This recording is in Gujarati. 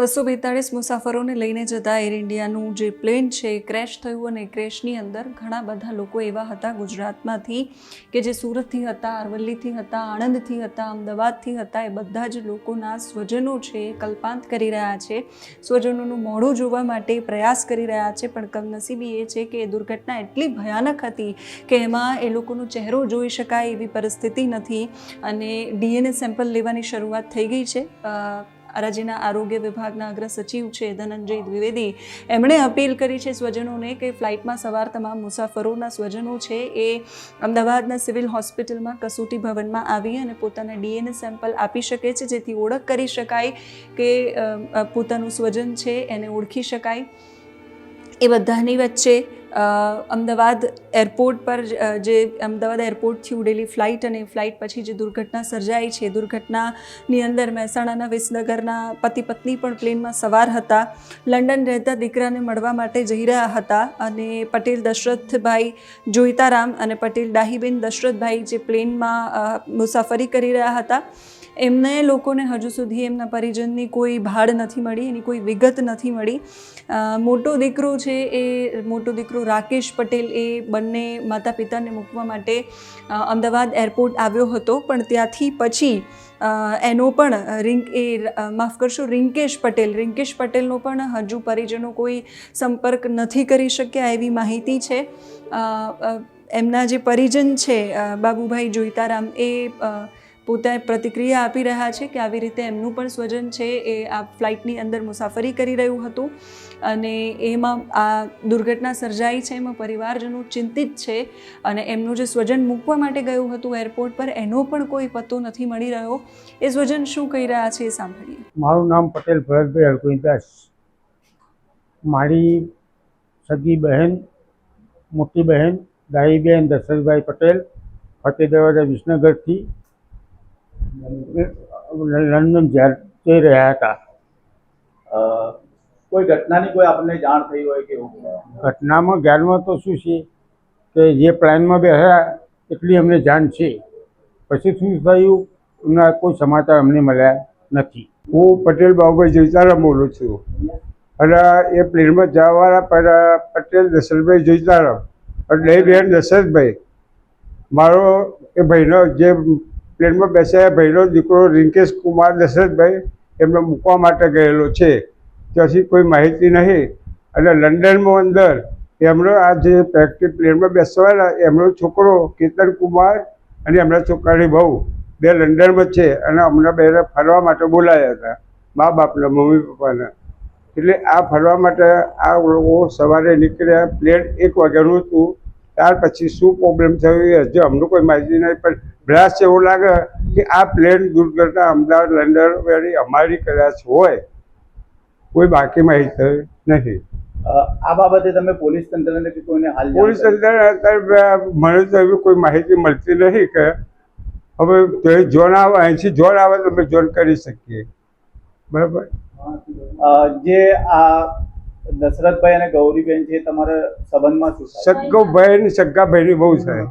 બસો બેતાળીસ મુસાફરોને લઈને જતા એર ઇન્ડિયાનું જે પ્લેન છે એ ક્રેશ થયું અને ક્રેશની અંદર ઘણા બધા લોકો એવા હતા ગુજરાતમાંથી કે જે સુરતથી હતા, અરવલ્લીથી હતા, આણંદથી હતા, અમદાવાદથી હતા. એ બધા જ લોકોના સ્વજનો છે એ કલ્પાંત કરી રહ્યા છે. સ્વજનોનું મોઢું જોવા માટે પ્રયાસ કરી રહ્યા છે, પણ કમનસીબી એ છે કે એ દુર્ઘટના એટલી ભયાનક હતી કે એમાં એ લોકોનો ચહેરો જોઈ શકાય એવી પરિસ્થિતિ નથી અને ડીએનએ સેમ્પલ લેવાની શરૂઆત થઈ ગઈ છે. રાજ્યના આરોગ્ય વિભાગના અગ્ર સચિવ છે ધનંજય દ્વિવેદી. એમણે અપીલ કરી છે સ્વજનોને કે ફ્લાઇટમાં સવાર તમામ મુસાફરોના સ્વજનો છે એ અમદાવાદના સિવિલ હોસ્પિટલમાં કસોટી ભવનમાં આવી અને પોતાના ડીએનએ સેમ્પલ આપી શકે છે, જેથી ઓળખ કરી શકાય કે પોતાનું સ્વજન છે એને ઓળખી શકાય. એ બધાની વચ્ચે અમદાવાદ એરપોર્ટ પર જે અમદાવાદ એરપોર્ટથી ઉડેલી ફ્લાઇટ અને ફ્લાઇટ પછી જે દુર્ઘટના સર્જાઈ છે, દુર્ઘટનાની અંદર મહેસાણાના વિસનગરના પતિ પત્ની પણ પ્લેનમાં સવાર હતા. લંડન રહેતા દીકરાને મળવા માટે જઈ રહ્યા હતા અને પટેલ દશરથભાઈ જોઈતારામ અને પટેલ દાહીબેન દશરથભાઈ જે પ્લેનમાં મુસાફરી કરી રહ્યા હતા. એમને લોકોને હજુ સુધી એમના પરિજનની કોઈ ભાડ નથી મળી, એની કોઈ વિગત નથી મળી. મોટો દીકરો છે એ, મોટો દીકરો રાકેશ પટેલ એ બંને માતા પિતાને મૂકવા માટે અમદાવાદ એરપોર્ટ આવ્યો હતો. પણ ત્યાંથી પછી એનો પણ રિંક, એ માફ કરશો, રિંકેશ પટેલ, રિંકેશ પટેલનો પણ હજુ પરિજનો કોઈ સંપર્ક નથી કરી શક્યા એવી માહિતી છે. એમના જે પરિજન છે બાબુભાઈ જોઈતારામ એ પોતે પ્રતિક્રિયા આપી રહ્યા છે કે આવી રીતે એમનું પણ સ્વજન છે એ આ ફ્લાઇટની અંદર મુસાફરી કરી રહ્યું હતું. અને એમાં આ દુર્ઘટના સર્જાઈ છે, એમાં પરિવારજનો ચિંતિત છે અને એમનું જે સ્વજન મૂકવા માટે ગયું હતું એરપોર્ટ પર, એનો પણ કોઈ પત્તો નથી મળી રહ્યો. એ સ્વજન શું કહી રહ્યા છે એ સાંભળીએ. મારું નામ પટેલ ભરતભાઈ હરકુદાસ મારી સગી બહેન, મોટી બહેન દાઈબેન દશરથભાઈ પટેલ, ફતેહ દરવાજા વિસનગરથી લંડન જઈ રહ્યા હતા. કોઈ ઘટનાની કોઈ આપણને જાણ થઈ હોય કે ઘટનામાં જ્ઞાનમાં તો શું છે કે જે પ્લાનમાં બેસ્યા એટલી અમને જાણ છે. પછી શું થયું? એમના કોઈ સમાચાર અમને મળ્યા નથી. હું પટેલ બાબુભાઈ જોઈતારામ બોલું છું. અને એ પ્લેનમાં જવાવાળા પર પટેલ દશરથભાઈ જોઈતારામ અને એ બેન દશરથભાઈ. મારો એ ભાઈનો જે પ્લેનમાં બેસ્યા ભાઈનો દીકરો રિંકેશ કુમાર, દશરથભાઈ એમને મૂકવા માટે ગયેલો છે. ત્યાંથી કોઈ માહિતી નહીં. અને લંડનમાં અંદર એમનો આ જે પ્રેક્ટિસ પ્લેનમાં બેસવાના એમનો છોકરો કેતન કુમાર અને એમના છોકરાની બહુ, બે લંડનમાં છે અને અમને બેને ફરવા માટે બોલાયા હતા, મા બાપના, મમ્મી પપ્પાના. એટલે આ ફરવા માટે આ લોકો સવારે નીકળ્યા, પ્લેન એક વાગ્યાનું હતું. ત્યાર પછી શું પ્રોબ્લેમ થયો એ હજુ અમને કોઈ માહિતી નહીં પણ બ્લાસ્ટ એવું લાગે કે આ પ્લેન દુર્ઘટના અમદાવાદ લંડન વેરી અમારી કદાચ હોય કોઈ બાકી માહિતી નહીં આ બાબતે તમે પોલીસ તંત્રને કે કોઈને હાલ પોલીસ? તંત્ર અત્યારે મને તો એવી કોઈ માહિતી મળતી નહીં કે હવે જો જોન આવે અહીંથી જોન આવે તો અમે જોન કરી શકીએ. બરાબર? જે આ દશરથભાઈ અને ગૌરીબેન છે તમારા સંબંધમાં શું થાય? સગો ભાઈ ને સગા ભાઈની બહુ થાય